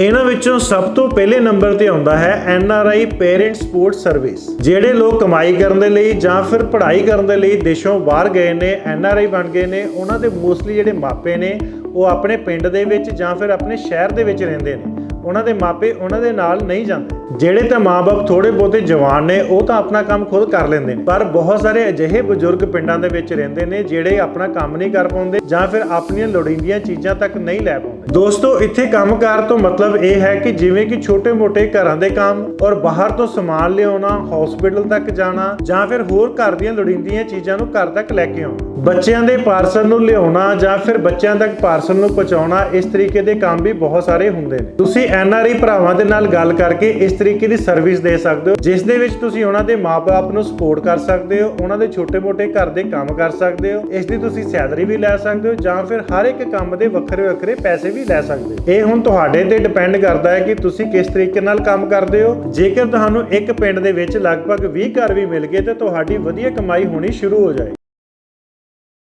ਇਹਨਾਂ ਵਿੱਚੋਂ ਸਭ ਤੋਂ ਪਹਿਲੇ ਨੰਬਰ ਤੇ ਆਉਂਦਾ ਹੈ N R I parent support service ਜਿਹੜੇ ਲੋਕ ਕਮਾਈ ਕਰਨ ਦੇ ਲਈ ਜਾਂ ਫਿਰ ਪੜ੍ਹਾਈ ਕਰਨ ਦੇ ਲਈ ਦੇਸ਼ੋਂ ਬਾਹਰ ਗਏ ਨੇ, ਐਨ ਆਰ ਆਈ ਬਣ ਗਏ ਨੇ, ਉਹਨਾਂ ਦੇ ਮੋਸਟਲੀ ਜਿਹੜੇ ਮਾਪੇ ਨੇ, ਉਹ ਆਪਣੇ ਪਿੰਡ ਦੇ ਵਿੱਚ ਜਾਂ ਫਿਰ ਆਪਣੇ ਸ਼ਹਿਰ ਦੇ ਵਿੱਚ ਰਹਿੰਦੇ ਨੇ। ਉਹਨਾਂ ਦੇ ਮਾਪੇ ਉਹਨਾਂ ਦੇ ਨਾਲ ਨਹੀਂ ਜਾਂਦੇ। ਜਿਹੜੇ ਤਾਂ ਮਾਪੇ ਥੋੜੇ ਬਹੁਤੇ ਜਵਾਨ ਨੇ, ਉਹ ਤਾਂ ਆਪਣਾ ਕੰਮ ਖੁਦ ਕਰ ਲੈਂਦੇ ਨੇ। ਪਰ ਬਹੁਤ ਸਾਰੇ ਅਜਿਹੇ ਬਜ਼ੁਰਗ ਪਿੰਡਾਂ ਦੇ ਵਿੱਚ ਰਹਿੰਦੇ ਨੇ, ਜਿਹੜੇ ਆਪਣਾ ਕੰਮ ਨਹੀਂ ਕਰ ਪਾਉਂਦੇ ਜਾਂ ਫਿਰ ਆਪਣੀਆਂ ਲੋੜੀਂਦੀਆਂ ਚੀਜ਼ਾਂ ਤੱਕ ਨਹੀਂ ਲੈ ਪਾਉਂਦੇ। ਦੋਸਤੋ, ਇੱਥੇ ਕੰਮਕਾਰ ਤੋਂ ਮਤਲਬ ਇਹ ਹੈ ਕਿ ਜਿਵੇਂ ਕਿ ਛੋਟੇ-ਮੋਟੇ ਘਰਾਂ ਦੇ ਕੰਮ ਔਰ ਬਾਹਰ ਤੋਂ ਸਮਾਨ ਲਿਆਉਣਾ ਹਸਪੀਟਲ ਤੱਕ ਜਾਣਾ ਜਾਂ ਫਿਰ ਹੋਰ ਘਰ ਦੀਆਂ ਲੋੜੀਂਦੀਆਂ ਚੀਜ਼ਾਂ ਨੂੰ ਘਰ ਤੱਕ ਲੈ ਕੇ ਆਉਣਾ। ਬੱਚਿਆਂ ਦੇ ਪਾਰਸਲ ਨੂੰ ਲਿਆਉਣਾ ਜਾਂ ਫਿਰ ਬੱਚਿਆਂ ਤੱਕ ਪਾਰਸਲ ਨੂੰ ਪਹੁੰਚਾਉਣਾ, ਇਸ ਤਰੀਕੇ ਦੇ ਕੰਮ ਵੀ ਬਹੁਤ ਸਾਰੇ ਹੁੰਦੇ ਨੇ। ਤੁਸੀਂ ਐਨਆਰਆਈ ਭਰਾਵਾਂ ਦੇ ਨਾਲ ਗੱਲ ਕਰਕੇ ਇਸ ਤਰੀਕੇ ਦੀ ਸਰਵਿਸ ਦੇ ਸਕਦੇ ਹੋ, ਜਿਸ ਦੇ ਵਿੱਚ ਤੁਸੀਂ ਉਹਨਾਂ ਦੇ ਮਾਪੇ ਨੂੰ ਸਪੋਰਟ ਕਰ ਸਕਦੇ ਹੋ, ਉਹਨਾਂ ਦੇ ਛੋਟੇ-ਮੋਟੇ ਘਰ ਦੇ ਕੰਮ ਕਰ ਸਕਦੇ ਹੋ, ਇਸ ਦੀ ਤੁਸੀਂ ਸੈਲਰੀ ਵੀ ਲੈ ਸਕਦੇ ਹੋ, ਜਾਂ ਫਿਰ ਹਰ ਇੱਕ ਕੰਮ ਦੇ ਵੱਖਰੇ-ਵੱਖਰੇ ਪੈਸੇ ਵੀ ਲੈ ਸਕਦੇ ਹੋ। ਇਹ ਹੁਣ ਤੁਹਾਡੇ ਤੇ ਡਿਪੈਂਡ ਕਰਦਾ ਹੈ ਕਿ ਤੁਸੀਂ ਕਿਸ ਤਰੀਕੇ ਨਾਲ ਕੰਮ ਕਰਦੇ ਹੋ। ਜੇਕਰ ਤੁਹਾਨੂੰ ਇੱਕ ਪਿੰਡ ਦੇ ਵਿੱਚ ਲਗਭਗ 20 ਘਰ ਵੀ ਮਿਲ ਗਏ, ਤੇ ਤੁਹਾਡੀ ਵਧੀਆ ਕਮਾਈ ਹੋਣੀ ਸ਼ੁਰੂ ਹੋ ਜਾਏ।